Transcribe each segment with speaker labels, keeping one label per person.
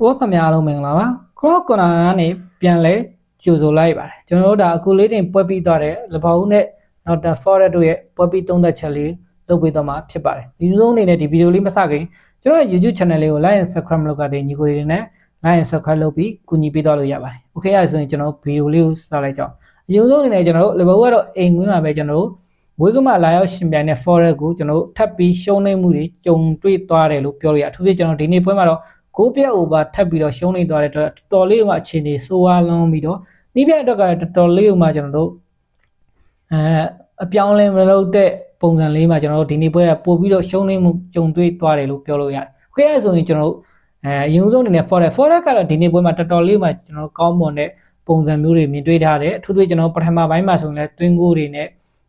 Speaker 1: ဘဝဖများအားလုံးမင်္ဂလာပါခရော့ကွန်နာကနေပြန်လဲကြိုဆိုလိုက်ပါတယ်ကျွန်တော်တို့ဒါအခုလေးတင်ပွဲပြီးသွားတဲ့လဘောင်းနဲ့နောက်တာ forest တို့ရဲ့ပွဲပြီးသုံးသက်ချက်လေးလုပ်ပေးတော့မှာဖြစ်ပါတယ်ဒီလိုအနေနဲ့ဒီဗီဒီယိုလေးမစခင်ကျွန်တော်ရဲ့ YouTube channel လေးကို like and subscribe လုပ်ကြတဲ့ညီကိုတွေနဲ့ like and subscribe လုပ်ပြီးကူညီပေးတော့လို့ရပါတယ် okay အဲဒါဆိုရင်ကျွန်တော်ဗီဒီယိုလေးကိုစလိုက်ကြအောင်အရင်ဆုံးအနေနဲ့ကျွန်တော်တို့လဘောင်းကတော့အိမ်ဝင်မှာပဲကျွန်တော်တို့ဝေကမလာရောက်ရှင်ပြိုင်တဲ့ forest ကိုကျွန်တော်တို့ထပ်ပြီးရှုံးနေမှုတွေကြုံတွေ့သွားတယ်လို့ပြောလို့ရအထူးဖြင့်ကျွန်တော်ဒီနေ့ပွဲမှာတော့ ကိုပြက် over ထပ်ပြီးတော့ရှုံးနေသွားတဲ့အတွက်တော်တော်လေးကအခြေအနေဆိုးဝါးလွန်ပြီးတော့နီးပြက်အတွက်ကလည်းတော်တော်လေးကမှကျွန်တော်တို့အဲအပြောင်းလဲမလုပ်တဲ့ပုံစံလေးမှာကျွန်တော်တို့ဒီနေ့ပွဲကပို့ပြီးတော့ရှုံးနေမှုကြုံတွေ့သွားတယ်လို့ပြောလို့ရတယ်။ Okay အဲဆိုရင်ကျွန်တော်တို့အဲအရင်ဆုံးအနေနဲ့ forex forex ကတော့ဒီနေ့ပွဲမှာတော်တော်လေးမှကျွန်တော်တို့ကောင်းမွန်တဲ့ပုံစံမျိုးတွေမြင်တွေ့ထားတယ်အထူးသဖြင့်ကျွန်တော်ပထမပိုင်းမှာဆိုရင်လည်းတွင်းကိုတွေနဲ့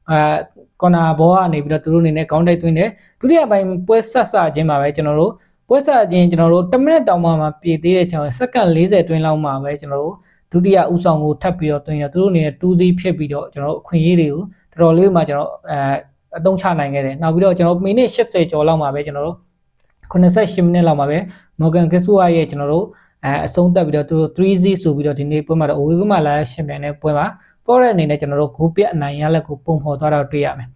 Speaker 1: အာကော်နာဘောကနေပြီးတော့သူတို့အနေနဲ့ခေါင်းတိုက်သွင်းတယ်ဒုတိယပိုင်းပွဲဆက်ဆခြင်းမှာပဲကျွန်တော်တို့ ပွဲဆက်ခြင်းကျွန်တော်တို့10မိနစ်တောင်မှမှာပြည်သေးတဲ့ချိန်စက္ကန့်40တွင်းလောက်မှာပဲကျွန်တော်တို့ဒုတိယဥဆောင်ကိုထပ်ပြီးတော့တွင်းရသူတို့အနေနဲ့2စီးဖြစ်ပြီးတော့ကျွန်တော်တို့အခွင့်အရေးတွေကိုတော်တော်လေးမှကျွန်တော်အဲအသုံးချနိုင်ခဲ့တယ်နောက်ပြီးတော့ကျွန်တော်မိနစ်80ကျော်လောက်မှာပဲကျွန်တော်တို့88မိနစ်လောက်မှာပဲ Morgan Kisua ရဲ့ကျွန်တော်တို့အဲအဆုံးသက်ပြီးတော့သူတို့ 3Z ဆိုပြီးတော့ဒီနေ့ပွဲမှာတော့အဝေးကမှလာရှင်ပြန်တဲ့ပွဲမှာ Forex အနေနဲ့ကျွန်တော်တို့ဂိုးပြအနိုင်ရလက်ကိုပုံဖော်သွားတော့တွေ့ရမယ်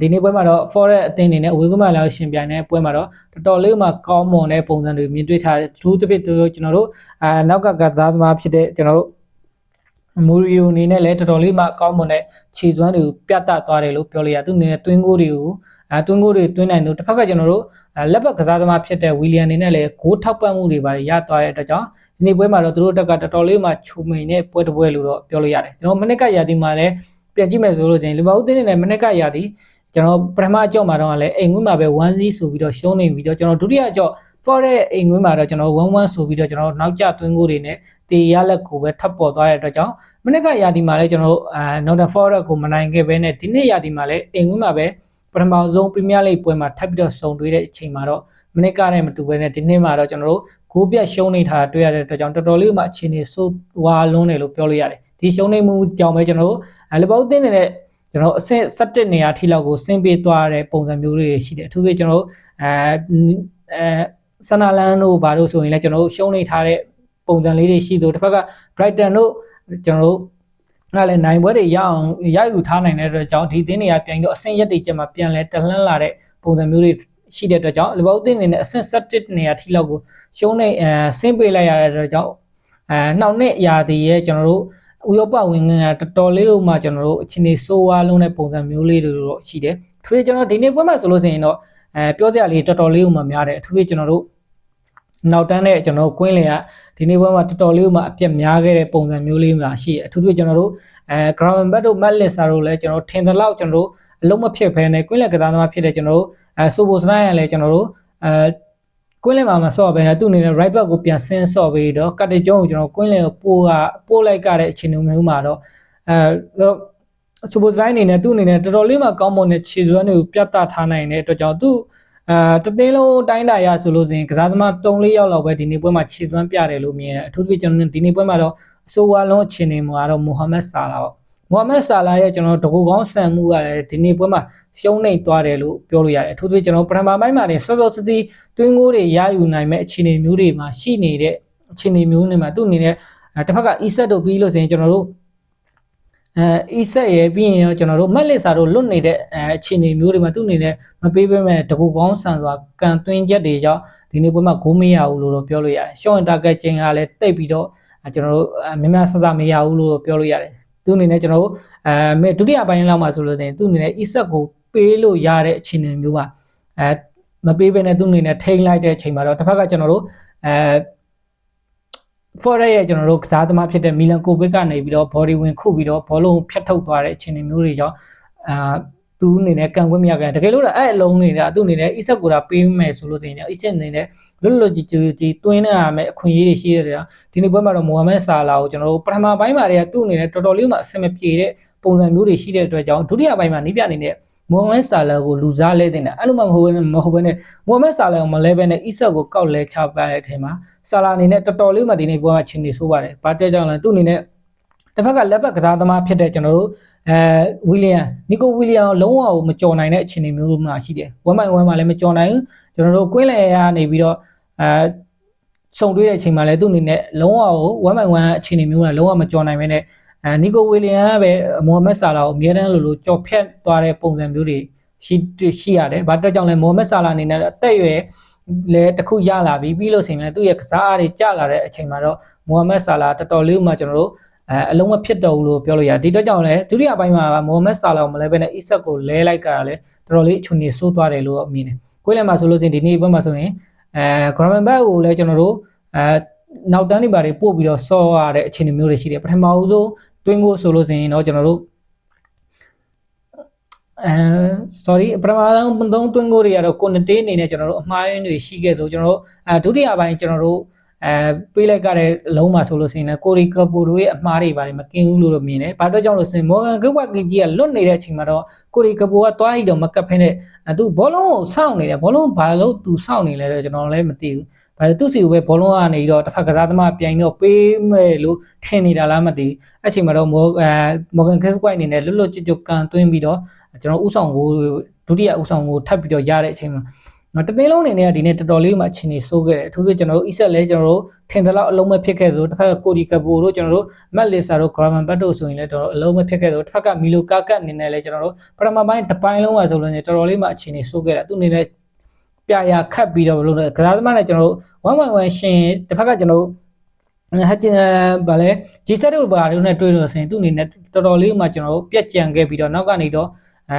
Speaker 1: ဒီနေ့ပွဲမှာတော့ Forex အသင်းအနေနဲ့အဝေးကမှလာရှင်ပြိုင်တဲ့ပွဲမှာတော့တော်တော်လေးမှကောင်းမွန်တဲ့ပုံစံတွေမြင်တွေ့ထားတယ်သူတစ်ပြစ်တို့ကျွန်တော်တို့အာနောက်ကကစားသမားဖြစ်တဲ့ကျွန်တော်တို့မူရီယိုအနေနဲ့လည်းတော်တော်လေးမှကောင်းမွန်တဲ့ခြေစွမ်းတွေကိုပြတ်တသွားတယ်လို့ပြောလို့ရသူအနေနဲ့တွင်းကိုတွေကိုအဲတွင်းကိုတွေတွင်းနိုင်လို့တစ်ဖက်ကကျွန်တော်တို့လက်ပတ်ကစားသမားဖြစ်တဲ့ဝီလီယံအနေနဲ့လည်းဂိုးထောက်ပံ့မှုတွေပါရသွားတဲ့အတွက်ကြောင့်ဒီနေ့ပွဲမှာတော့သူတို့တက်ကတော်တော်လေးမှခြုံမိန်တဲ့ပွဲတစ်ပွဲလို့တော့ပြောလို့ရတယ်ကျွန်တော်မနစ်ကရာသီမှာလည်းပြန်ကြည့်မယ်ဆိုလို့ချင်းလီဗာပူးတင်းနေနဲ့မနစ်ကရာသီ ကျွန်တော်ပထမအကြော့မှာတော့လည်းအိမ်ဝင်းမှာပဲ1-0ဆိုပြီးတော့ရှုံးနေပြီးတော့ကျွန်တော်ဒုတိယအကြော့ for တဲ့အိမ်ဝင်းမှာတော့ကျွန်တော်1-1ဆိုပြီးတော့ကျွန်တော်နောက်ကျသွင်းကိုတွေနဲ့တေရလက်ကိုပဲထပ်ပေါ်သွားတဲ့အတွက်ကြောင့်မနစ်ကရာသီမှာလည်းကျွန်တော်အာ Northern Forest ကိုမနိုင်ခဲ့ဘဲနဲ့ဒီနေ့ရာသီမှာလည်းအိမ်ဝင်းမှာပဲပထမဆုံးပရီးမီးယားလိဂ်ပွဲမှာထပ်ပြီးတော့စုံတွေ့တဲ့အချိန်မှာတော့မနစ်ကနဲ့မတူဘဲနဲ့ဒီနေ့မှာတော့ကျွန်တော်တို့ဂိုးပြတ်ရှုံးနေတာတွေ့ရတဲ့အတွက်ကြောင့်တော်တော်လေးမှအခြေအနေဆိုးဝါလွန်းတယ်လို့ပြောလို့ရတယ်ဒီရှုံးနေမှုကြောင့်ပဲကျွန်တော်တို့လီဗာပူးတင်းနေတဲ့ ကျွန်တော်အဆင့်17နေရာထိလောက်ကိုဆင်းပေးသွားတဲ့ပုံစံမျိုးတွေရှိတယ်အထူးသဖြင့်ကျွန်တော်တို့အဲအဲဆနာလန်တို့ဘာလို့ဆိုရင်လည်းကျွန်တော်တို့ရှုံးနေထားတဲ့ပုံစံလေးတွေရှိသလိုတစ်ဖက်က Brighton တို့ကျွန်တော်တို့အဲ့လည်းနိုင်ပွဲတွေရအောင်ရယူထားနိုင်တဲ့အတွက်ကြောင့်ဒီသင်းတွေကပြန်တော့အဆင့်ရက်တွေကျမှပြန်လဲတလှမ်းလာတဲ့ပုံစံမျိုးတွေရှိတဲ့အတွက်ကြောင့်လီဗာပူးတင်းအနေနဲ့အဆင့်17နေရာထိလောက်ကိုရှုံးနေအဲဆင်းပေးလိုက်ရတဲ့အတွက်ကြောင့်အဲနှောက်နှစ်ရာသီရဲ့ကျွန်တော်တို့ ဥရောပဝင်ငန်းကတော်တော်လေးဥမှကျွန်တော်တို့အချင်းနေဆိုးဝါးလုံးတဲ့ပုံစံမျိုးလေးတွေတော့ရှိတယ်။ထွေးကျွန်တော်ဒီနေ့ပွဲမှာဆိုလို့ဆိုရင်တော့အဲပြောစရာလေးတော်တော်လေးဥမှများတယ်အထူးဖြင့်ကျွန်တော်တို့နောက်တန်းနဲ့ကျွန်တော်တို့ကွင်းလင်ကဒီနေ့ပွဲမှာတော်တော်လေးဥမှအပြက်များခဲ့တဲ့ပုံစံမျိုးလေးမှရှိတယ်။အထူးဖြင့်ကျွန်တော်တို့အဲ ground bat တို့ mat list တို့လည်းကျွန်တော်ထင်တယ်လို့ကျွန်တော်တို့အလုံးမဖြစ်ဖဲနဲ့ကွင်းလင်ကစားသမားဖြစ်တဲ့ကျွန်တော်တို့အဲဆိုဘိုစနိုင်းကလည်းကျွန်တော်တို့အဲ ကွင်းလင်မှာမဆော့ပဲနဲ့သူ့အနေနဲ့ right back ကိုပြန်ဆင်းဆော့ပြီးတော့ကတ်တကြုံကိုကျွန်တော်ကွင်းလင်ကိုပိုးကပိုးလိုက်ကြတဲ့အခြေအနေမျိုးမှာတော့အဲဆိုဘိုစနိုင်းအနေနဲ့သူ့အနေနဲ့တော်တော်လေးမှကောင်းမွန်တဲ့ခြေစွမ်းတွေကိုပြတ်သားထားနိုင်တဲ့အတွက်ကြောင့်သူ့အဲတသိန်းလုံးတိုင်းတာရဆိုလို့ဆိုရင်ကစားသမား3-4ယောက်လောက်ပဲဒီနေ့ပွဲမှာခြေစွမ်းပြတယ်လို့မြင်တယ်အထူးသဖြင့်ကျွန်တော်ဒီနေ့ပွဲမှာတော့အဆိုးဝါးလုံးအခြေအနေမှာတော့မိုဟာမက်ဆာလာပေါ့ မိုဟာမက်ဆာလာရဲ့ကျွန်တော်တကူကောင်းဆန်မှုကလည်းဒီနေ့ပွဲမှာရှုံးနေသွားတယ်လို့ပြောလို့ရတယ်အထူးသဖြင့်ကျွန်တော်ပထမပိုင်းမှာနေစောစောစသီးတွင်းကိုတွေရယူနိုင်မဲ့အခြေအနေမျိုးတွေမှာရှိနေတဲ့အခြေအနေမျိုးတွေမှာသူ့အနေနဲ့တစ်ဖက်က e-set တို့ပြီးလို့ဆိုရင်ကျွန်တော်တို့အဲ e-set ရဲ့ပြီးရင်တော့ကျွန်တော်တို့မက်လစ်စာတို့လွတ်နေတဲ့အဲအခြေအနေမျိုးတွေမှာသူ့အနေနဲ့မပေးပေးမဲ့တကူကောင်းဆန်စွာကန်သွင်းချက်တွေကြောင့်ဒီနေ့ပွဲမှာဂိုးမရဘူးလို့တော့ပြောလို့ရတယ်ရှော့ရင်တာဂက်ချင်းကလည်းတိတ်ပြီးတော့ကျွန်တော်တို့မြမဆဆမရဘူးလို့ပြောလို့ရတယ် သူအနေနဲ့ကျွန်တော်တို့အဲဒုတိယပိုင်းလောက်မှာဆိုလို့ဆိုရင်သူအနေနဲ့ e-set ကိုပေးလို့ရတဲ့အခြေအနေမျိုးမှာအဲမပေးဘဲနဲ့သူအနေနဲ့ထိန်းလိုက်တဲ့အချိန်မှာတော့တစ်ဖက်ကကျွန်တော်တို့အဲ Forex ရဲ့ကျွန်တော်တို့ကစားသမားဖြစ်တဲ့မီလန်ကိုဗစ်ကနေပြီးတော့ body win ခုပြီးတော့ဘောလုံးဖြတ်ထုတ်သွားတဲ့အခြေအနေမျိုးတွေကြောင့်အာ သူအနေနဲ့ကန်ခွင့်မရကြတကယ်လို့အဲ့အလုံးနေတာသူအနေနဲ့ Isak ကိုဒါပေးမယ်ဆိုလို့ဆိုရင် Isak အနေနဲ့လွတ်လွတ်ကြီးကြီးကြီးတွင်းနေရမယ်အခွင့်အရေးတွေရှိရတယ်ဒီနေ့ပွဲမှာတော့မိုဟာမက်ဆာလာကိုကျွန်တော်တို့ပထမပိုင်းမှာတည်းကသူ့အနေနဲ့တော်တော်လေးမှအဆင်မပြေတဲ့ပုံစံမျိုးတွေရှိတဲ့အတွက်ကြောင့်ဒုတိယပိုင်းမှာနေပြအနေနဲ့မိုဟာမက်ဆာလာကိုလူစားလဲတင်တယ်အဲ့လိုမှမဟုတ်ဘဲမဟုတ်ဘဲနဲ့မိုဟာမက်ဆာလာကိုမလဲဘဲနဲ့အီဆက်ကိုကောက်လဲချပလိုက်တဲ့အချိန်မှာဆာလာအနေနဲ့တော်တော်လေးမှဒီနေ့ပွဲမှာချင်းနေဆိုးပါတယ်ဘာတက်ကြောင့်လဲသူ့အနေနဲ့ တစ်ဖက်ကလက်ဘက်ကစားသမားဖြစ်တဲ့ကျွန်တော်တို့အဲဝီလီယံနီကိုဝီလီယံလုံးဝမကြော်နိုင်တဲ့အခြေအနေမျိုးမှရှိတယ်1 by 1မှာလည်းမကြော်နိုင်ဘူးကျွန်တော်တို့ကွင်းလေကနေပြီးတော့အဲစုံတွေ့တဲ့အချိန်မှာလည်းသူ့အနေနဲ့လုံးဝကို1 by 1အခြေအနေမျိုးနဲ့လုံးဝမကြော်နိုင်ပဲနဲ့အဲနီကိုဝီလီယံကပဲမိုဟာမက်ဆာလာကိုအမြဲတမ်းလိုလိုကြော်ဖြတ်သွားတဲ့ပုံစံမျိုးတွေရှိရှိရတယ်။ဘာအတွက်ကြောင့်လဲမိုဟာမက်ဆာလာအနေနဲ့အသက်အရွယ်လည်းတစ်ခုရလာပြီပြီးလို့ဆိုရင်လည်းသူ့ရဲ့ကစားအားတွေကျလာတဲ့အချိန်မှာတော့မိုဟာမက်ဆာလာတော်တော်လေးမှကျွန်တော်တို့ အဲအလုံးမဖြစ်တော့ဘူးလို့ပြောလို့ရတယ်။ဒီအတွက်ကြောင့်လည်းဒုတိယပိုင်းမှာမိုဟာမက်ဆာလာကိုမလဲပဲနဲ့အစ်ဆက်ကိုလဲလိုက်ကြတာလည်းတော်တော်လေးအချွန်နေဆိုးသွားတယ်လို့အမြင်တယ်။ကိုယ်လည်းမှာဆိုလို့ရှိရင်ဒီနေ့ဘက်မှာဆိုရင်အဲဂရမန်ဘက်ကိုလည်းကျွန်တော်တို့အဲနောက်တန်းတွေပါတွေပို့ပြီးတော့ဆော့ရတဲ့အခြေအနေမျိုးတွေရှိတယ်ပထမဦးဆုံးတွင်းကိုဆိုလို့ဆိုရင်တော့ကျွန်တော်တို့အဲ sorry ပထမဆုံးသုံးတွင်းကိုတွေကတော့ကိုနတေးအနေနဲ့ကျွန်တော်တို့အမှားယွင်းတွေရှိခဲ့သို့ကျွန်တော်တို့အဲဒုတိယပိုင်းကျွန်တော်တို့ အဲပေးလိုက်ကြတဲ့အလုံးမှာဆိုလို့ရှိရင်လည်းကိုရီကပူတို့ရဲ့အမှားတွေပါတယ်မကင်းဘူးလို့တော့မြင်တယ်။ဘာအတွက်ကြောင့်လို့ဆိုရင်မော်ဂန်ဂဝက်ကင်ကြီးကလွတ်နေတဲ့အချိန်မှာတော့ကိုရီကပူကတွားဟိတော့မကပ်ဖဲနဲ့အဲသူဘောလုံးကိုစောင့်နေတယ်ဘောလုံးဘာလို့သူစောင့်နေလဲတော့ကျွန်တော်လည်းမသိဘူး။ဘာလို့သူစီကိုပဲဘောလုံးကနေတော့တစ်ဖက်ကစားသမားပြိုင်တော့ပေးမယ်လို့ထင်နေတာလားမသိဘူး။အဲ့ချိန်မှာတော့မော်အဲမော်ဂန်ဂက်ကွက်အနေနဲ့လွတ်လွတ်ကျွတ်ကျွတ်ကန်သွင်းပြီးတော့ကျွန်တော်ဥဆောင်ကိုဒုတိယဥဆောင်ကိုထပ်ပြီးတော့ရတဲ့အချိန်မှာ နော်တသိန်းလုံးအနေနဲ့ကဒီနေ့တော်တော်လေးမှအချိန်ကြီးစိုးခဲ့တယ်အထူးသဖြင့်ကျွန်တော်တို့ e-set လဲကျွန်တော်တို့ထင်တယ်လို့အလုံးမဖြစ်ခဲ့သလိုတစ်ဖက်ကကိုဒီကပူတို့ကျွန်တော်တို့မက်လစ်ဆာတို့ဂရမန်ဘတ်တို့ဆိုရင်လည်းတော်တော်အလုံးမဖြစ်ခဲ့သလိုတစ်ဖက်ကမီလိုကာကတ်အနေနဲ့လည်းကျွန်တော်တို့ပထမပိုင်းတစ်ပိုင်းလုံးကဆိုလို့နေတော်တော်လေးမှအချိန်ကြီးစိုးခဲ့တယ်သူအနေနဲ့ပြရာခတ်ပြီးတော့ဘလို့လဲကစားသမားနဲ့ကျွန်တော်တို့111ရှင်တစ်ဖက်ကကျွန်တော်တို့ဟကျင်ဗာလဲဂျီဆက်တို့ဘာလို့နဲ့တွေ့လို့ဆိုရင်သူ့အနေနဲ့တော်တော်လေးမှကျွန်တော်တို့ပြက်ကြံခဲ့ပြီးတော့နောက်ကနေတော့အဲ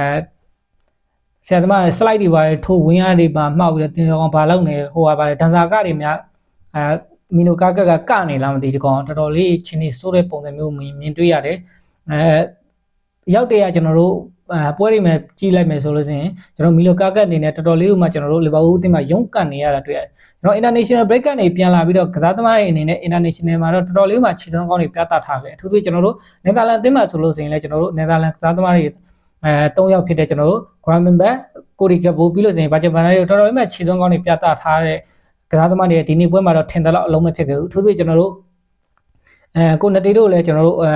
Speaker 1: ဆရာသမား slide တွေပါထိုးဝင်းရတွေပါမှောက်ပြီးတော့တင်ကောင်ဘာလုပ်နေဟိုပါပါဒန်စာကတွေများအဲမီနိုကာကကကနေလားမသိဒီကောင်တော်တော်လေးချင်းနေစိုးတဲ့ပုံစံမျိုးမြင်တွေ့ရတယ်အဲရောက်တဲ့ကကျွန်တော်တို့အဲပွဲတွေမှာကြီးလိုက်မယ်ဆိုလို့ရှိရင်ကျွန်တော်မီလိုကာကတ်အနေနဲ့တော်တော်လေးဥမှကျွန်တော်တို့လီဗာပူးအသင်းမှာရုန်းကန်နေရတာတွေ့ရတယ်ကျွန်တော် international break ကနေပြန်လာပြီးတော့ကစားသမားတွေအနေနဲ့ international မှာတော့တော်တော်လေးဥမှခြေသွမ်းကောင်းတွေပြသထားခဲ့အထူးသဖြင့်ကျွန်တော်တို့နယ်သာလန်အသင်းမှာဆိုလို့ရှိရင်လည်းကျွန်တော်တို့နယ်သာလန်ကစားသမားတွေ အဲ၃ယောက်ဖြစ်တဲ့ကျွန်တော်တို့ Graham Bell ကိုရီကဘိုပြီးလို့ဆိုရင်ဘာဂျပန်တွေတော်တော်လေးမှခြေသွမ်းကောင်းတွေပြသထားတဲ့ကစားသမားတွေဒီနေ့ပွဲမှာတော့ထင်တယ်လို့အလုံးမဖြစ်ခဲ့ဘူးအထူးသဖြင့်ကျွန်တော်တို့အဲကိုနတီတို့လည်းကျွန်တော်တို့အဲ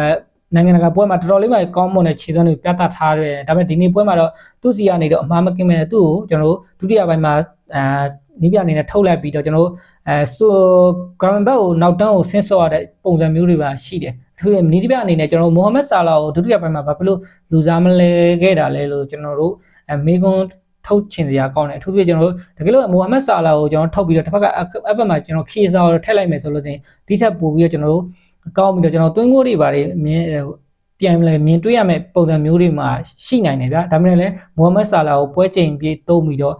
Speaker 1: နိုင်ငံတကာပွဲမှာတော်တော်လေးမှကောင်းမွန်တဲ့ခြေသွမ်းတွေပြသထားတယ်ဒါပေမဲ့ဒီနေ့ပွဲမှာတော့သူ့စီကနေတော့အမှားမကင်းမဲ့သူ့ကိုကျွန်တော်တို့ဒုတိယပိုင်းမှာအဲ နီးပြအနေနဲ့ထုတ်လိုက်ပြီးတော့ကျွန်တော်တို့အဲဆိုဂရမ်ဘက်ကိုနောက်တန်းကိုဆင်းဆော့ရတဲ့ပုံစံမျိုးတွေပါရှိတယ်သူရဲ့နီးပြအနေနဲ့ကျွန်တော်မိုဟာမက်ဆာလာကိုဒုတိယပိုင်းမှာဘာဖြစ်လို့လူစားမလဲခဲ့တာလဲလို့ကျွန်တော်တို့အဲမေကွန်ထုတ်ချင်စရာကောင်းတယ်အထူးသဖြင့်ကျွန်တော်တို့တကယ်လို့မိုဟာမက်ဆာလာကိုကျွန်တော်ထုတ်ပြီးတော့တစ်ဖက်ကအဘက်မှာကျွန်တော်ခီဆာကိုထည့်လိုက်မယ်ဆိုလို့ချင်းဒီထက်ပိုပြီးတော့ကျွန်တော်တို့ကောင်းပြီးတော့ကျွန်တော်တွင်းကိုတွေပါတယ်မြင်ပြန်လဲမြင်တွေ့ရမယ့်ပုံစံမျိုးတွေမှာရှိနိုင်တယ်ဗျာဒါမှမဟုတ်လည်းမိုဟာမက်ဆာလာကိုပွဲချိန်ပြေးတုံးပြီးတော့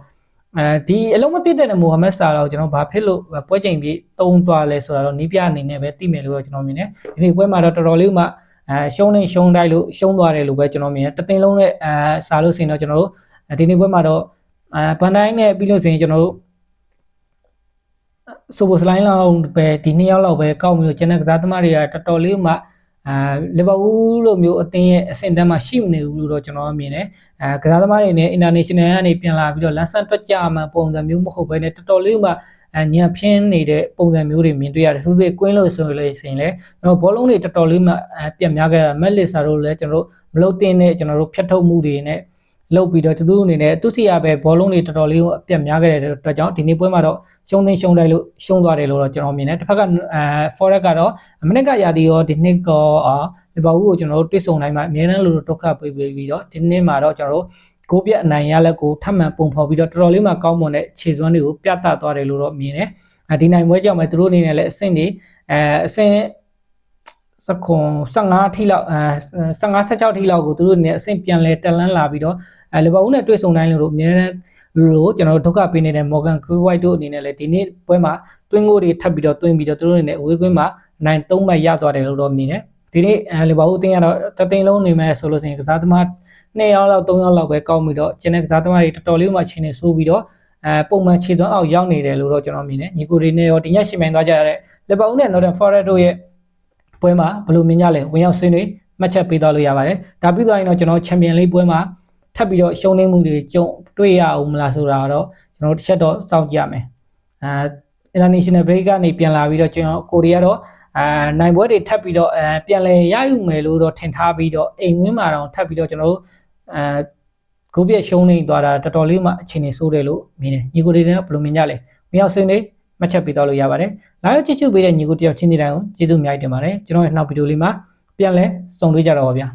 Speaker 1: အဲဒီအလုံးမပြည့်တဲ့မိုဟာမက်ဆာလာကိုကျွန်တော်ဘာဖြစ်လို့ပွဲချိန်ပြေးတုံးသွားလဲဆိုတာတော့နီးပြအနေနဲ့ပဲသိမယ်လို့ကျွန်တော်မြင်တယ်ဒီနေ့ပွဲမှာတော့တော်တော်လေးမှအဲရှုံးနေရှုံးတိုက်လို့ရှုံးသွားတယ်လို့ပဲကျွန်တော်မြင်တယ်တသိန်းလုံးနဲ့အဲစားလို့ဆိုရင်တော့ကျွန်တော်တို့ဒီနေ့ပွဲမှာတော့အဲဘန်တိုင်းနဲ့ပြီးလို့ဆိုရင်ကျွန်တော်တို့ဆိုဘိုစလိုင်းလောက်ပဲဒီနှစ်ယောက်လောက်ပဲကောက်ပြီးတော့ကျန်တဲ့ကစားသမားတွေကတော်တော်လေးမှ အဲလီဗာပူးလိုမျိုးအသင်းရဲ့အဆင့်တန်းမှာရှိမနေဘူးလို့တော့ကျွန်တော်မြင်တယ်အဲကစားသမားတွေနဲ့ international ကနေပြန်လာပြီးတော့လန်ဆန်တွက်ကြမှပုံစံမျိုးမဟုတ်ဘဲနဲ့တော်တော်လေးမှအညံဖြင်းနေတဲ့ပုံစံမျိုးတွေမြင်တွေ့ရတယ်သူတွေကွင်းလို့ဆိုလို့ရှိရင်လည်းကျွန်တော်ဘောလုံးတွေတော်တော်လေးမှပြတ်များခဲ့တာမက်လစ်ဆာတို့လည်းကျွန်တော်တို့မလုတ်တင်တဲ့ကျွန်တော်တို့ဖြတ်ထုတ်မှုတွေနဲ့ လုပ်ပြီးတော့သူတို့အနေနဲ့သူစီရပဲဘောလုံးတွေတော်တော်လေးကိုအပြတ်များခဲ့တဲ့အတွက်ကြောင့်ဒီနေ့ပွဲမှာတော့ရှုံးသိမ်းရှုံးတိုက်လို့ရှုံးသွားတယ်လို့တော့ကျွန်တော်မြင်တယ်တစ်ဖက်ကအဲ forex ကတော့မနစ်ကရာဒီရောဒီနှစ်ကောအာဒီဘောက်ကိုကျွန်တော်တို့တွေ့ဆုံနိုင်မှာအများနဲ့လို့ဒုက္ခပေးပြီးတော့ဒီနေ့မှာတော့ကျွန်တော်တို့ကိုပြက်အနိုင်ရလက်ကိုထပ်မံပုံဖော်ပြီးတော့တော်တော်လေးမှကောင်းမွန်တဲ့ခြေစွမ်းတွေကိုပြသသွားတယ်လို့တော့မြင်တယ်ဒီနိုင်ပွဲကြောင့်ပဲသူတို့အနေနဲ့လည်းအဆင့်တွေအဲအဆင့် စခွန်15ထိလောက်အဲ15 16ထိလောက်ကိုသူတို့အနေနဲ့အဆင့်ပြန်လဲတက်လန်းလာပြီးတော့အဲလီဗာပူးနဲ့တွေ့ဆုံတိုင်းလို့အများနဲ့လို့ကျွန်တော်တို့ဒုက္ခပေးနေတဲ့ Morgan White တို့အနေနဲ့လည်းဒီနေ့ပွဲမှာသွင်းကိုတွေထပ်ပြီးတော့သွင်းပြီးတော့သူတို့အနေနဲ့အဝေးကွင်းမှာနိုင်3မှတ်ရသွားတယ်လို့တော့မြင်တယ်ဒီနေ့အဲလီဗာပူးအသင်းကတော့တသိန်းလုံးနေမဲ့ဆိုလို့ဆိုရင်ကစားသမား2ယောက်လောက်3ယောက်လောက်ပဲကောက်ပြီးတော့ကျန်တဲ့ကစားသမားတွေတော်တော်လေးမှချင်းနေဆိုးပြီးတော့အဲပုံမှန်ခြေသွမ်းအောက်ရောက်နေတယ်လို့တော့ကျွန်တော်မြင်တယ်ညီကိုတွေနဲ့ရောဒီညရှင်မြိုင်သွားကြရတဲ့လီဗာပူးနဲ့ Northern Forest တို့ရဲ့ ပွဲမှာဘယ်လိုမြင်ကြလဲဝင်ရောက်ဆွေးနွေးမှတ်ချက်ပေးသွားလို့ရပါတယ်ဒါပြီးသွားရင်တော့ကျွန်တော်ချန်ပီယံလိပွဲမှာထပ်ပြီးတော့ရှုံးနေမှုတွေကြုံတွေ့ရအောင်မလားဆိုတာတော့ကျွန်တော်တစ်ချက်တော့စောင့်ကြည့်ရမယ်အဲ international break ကနေပြန်လာပြီးတော့ကျွန်တော်ကိုရီးယားတော့အဲနိုင်ပွဲတွေထပ်ပြီးတော့အဲပြန်လဲရယူမယ်လို့တော့ထင်ထားပြီးတော့အိမ်ဝင်းမှာတော့ထပ်ပြီးတော့ကျွန်တော်တို့အဲဂိုးပြရှုံးနေသွားတာတော်တော်လေးမှအခြေအနေဆိုးတယ်လို့မြင်တယ်ညီကိုတွေနဲ့ဘယ်လိုမြင်ကြလဲမရောက်စင်းနေ မှတ်ချက်ပေးတော့လို့ရပါတယ်လာရောက်ကြည့်ရှုပေးတဲ့ညီကိုတယောက်ချင်းစီတိုင်းကိုကျေးဇူးအများကြီးတင်ပါတယ်ကျွန်တော်ရဲ့နောက်ဗီဒီယိုလေးမှာပြန်လဲစုံတွေ့ကြတော့ပါဗျာ